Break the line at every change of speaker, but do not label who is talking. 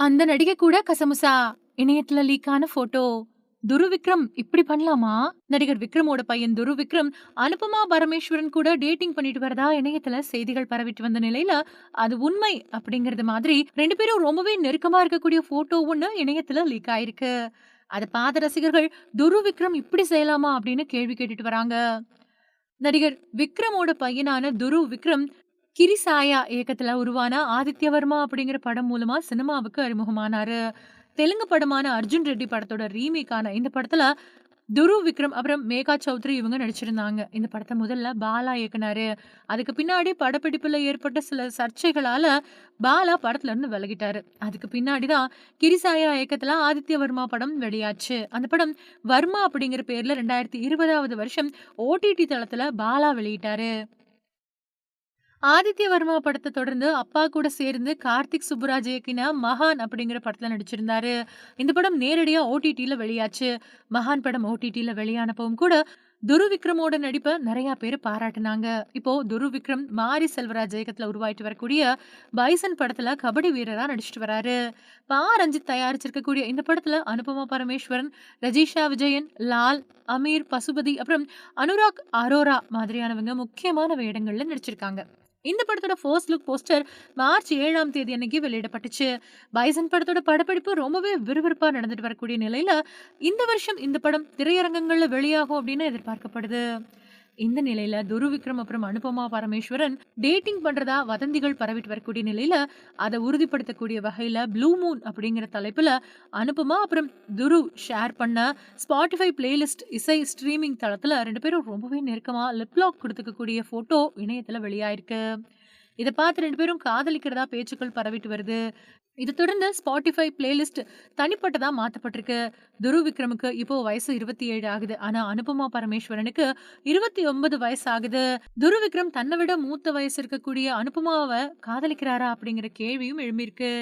அந்த நடிகை கூட கசமுசா இணையத்துல லீக்கான போட்டோ துரு விக்ரம் இப்படி பண்ணலாமா? நடிகர் விக்ரமோட பையன் துரு விக்ரம் அனுபமா பரமேஸ்வரன் கூட டேட்டிங் பண்ணிட்டு வரதா இணையத்துல செய்திகள் பரவிட்டு வந்த நிலையில அது உண்மை அப்படிங்கறது மாதிரி ரெண்டு பேரும் ரொம்பவே நெருக்கமா இருக்கக்கூடிய போட்டோ ஒண்ணு இணையத்துல லீக் ஆயிருக்கு. அத பார்த்த ரசிகர்கள் துரு விக்ரம் இப்படி செய்யலாமா அப்படின்னு கேள்வி கேட்டுட்டு வராங்க. நடிகர் விக்ரமோட பையனான துரு விக்ரம் கிரிசாயா இயக்கத்துல உருவான ஆதித்யவர்மா அப்படிங்கிற படம் மூலமா சினிமாவுக்கு அறிமுகமானாரு. தெலுங்கு படமான அர்ஜுன் ரெட்டி படத்தோட ரீமேக்கான இந்த படத்துல துரு விக்ரம் அப்புறம் மேகா சௌத்ரி இவங்க நடிச்சிருந்தாங்க. இந்த படத்தை முதல்ல பாலா இயக்குனாரு. அதுக்கு பின்னாடி படப்பிடிப்பில் ஏற்பட்ட சில சர்ச்சைகளால் பாலா படத்துல இருந்து விலகிட்டாரு. அதுக்கு பின்னாடி தான் கிரிசாயா இயக்கத்தில் ஆதித்யவர்மா படம் வெளியாச்சு. அந்த படம் வர்மா அப்படிங்கிற பேரில் ரெண்டாயிரத்தி இருபதாவது வருஷம் ஓடிடி தளத்தில் பாலா வெளியிட்டாரு. ஆதித்யவர்மா படத்தை தொடர்ந்து அப்பா கூட சேர்ந்து கார்த்திக் சுப்புராஜ் இயக்கின மகான் அப்படிங்கிற படத்தில் நடிச்சிருந்தாரு. இந்த படம் நேரடியாக ஓடிடியில் வெளியாச்சு. மகான் படம் ஓடிடியில் வெளியானப்பவும் கூட துரு விக்ரமோட நடிப்பை நிறைய பேர் பாராட்டினாங்க. இப்போ துரு விக்ரம் மாரி செல்வராஜ் இயக்கத்தில் உருவாயிட்டு வரக்கூடிய பைசன் படத்துல கபடி வீரரா நடிச்சிட்டு வராரு. பா. ரஞ்சித் தயாரிச்சிருக்கக்கூடிய இந்த படத்துல அனுபமா பரமேஸ்வரன் ரஜிஷா விஜயன் லால் அமீர் பசுபதி அப்புறம் அனுராக் அரோரா மாதிரியானவங்க முக்கியமான வேடங்கள்ல நடிச்சிருக்காங்க. இந்த படத்தோட ஃபர்ஸ்ட் லுக் போஸ்டர் மார்ச் ஏழாம் தேதி அன்னைக்கு வெளியிடப்பட்டுச்சு. பைசன் படத்தோட படப்பிடிப்பு ரொம்பவே விறுவிறுப்பா நடந்துட்டு வரக்கூடிய நிலையில இந்த வருஷம் இந்த படம் திரையரங்கங்கள்ல வெளியாகும் அப்படின்னு எதிர்பார்க்கப்படுது. இந்த நிலையில துரு விக்ரம் அப்புறம் அனுபமா பரமேஸ்வரன் டேட்டிங் பண்றதா வதந்திகள் பரவிட்டு வரக்கூடிய நிலையில அதை உறுதிப்படுத்தக்கூடிய வகையில ப்ளூ மூன் அப்படிங்கிற தலைப்புல அனுபமா அப்புறம் துரு ஷேர் பண்ண ஸ்பாட்டிஃபை பிளேலிஸ்ட் இசை ஸ்ட்ரீமிங் தளத்துல ரெண்டு பேரும் ரொம்பவே நெருக்கமா லிப்லாக் கொடுத்துக்கக்கூடிய போட்டோ இணையத்துல வெளியாயிருக்கு. இதை பார்த்து ரெண்டு பேரும் காதலிக்கிறதா பேச்சுக்கள் பரவிட்டு வருது. இதை தொடர்ந்து ஸ்பாட்டிஃபை பிளேலிஸ்ட் தனிப்பட்டதா மாத்தப்பட்டிருக்கு. துரு விக்ரமுக்கு இப்போ வயசு இருபத்தி ஏழு ஆகுது. ஆனா அனுபமா பரமேஸ்வரனுக்கு இருபத்தி ஒன்பது வயசு ஆகுது துரு விக்ரம் தன்னை விட மூத்த வயசு இருக்கக்கூடிய அனுபமாவை காதலிக்கிறாரா அப்படிங்கிற கேள்வியும் எழுமியிருக்கு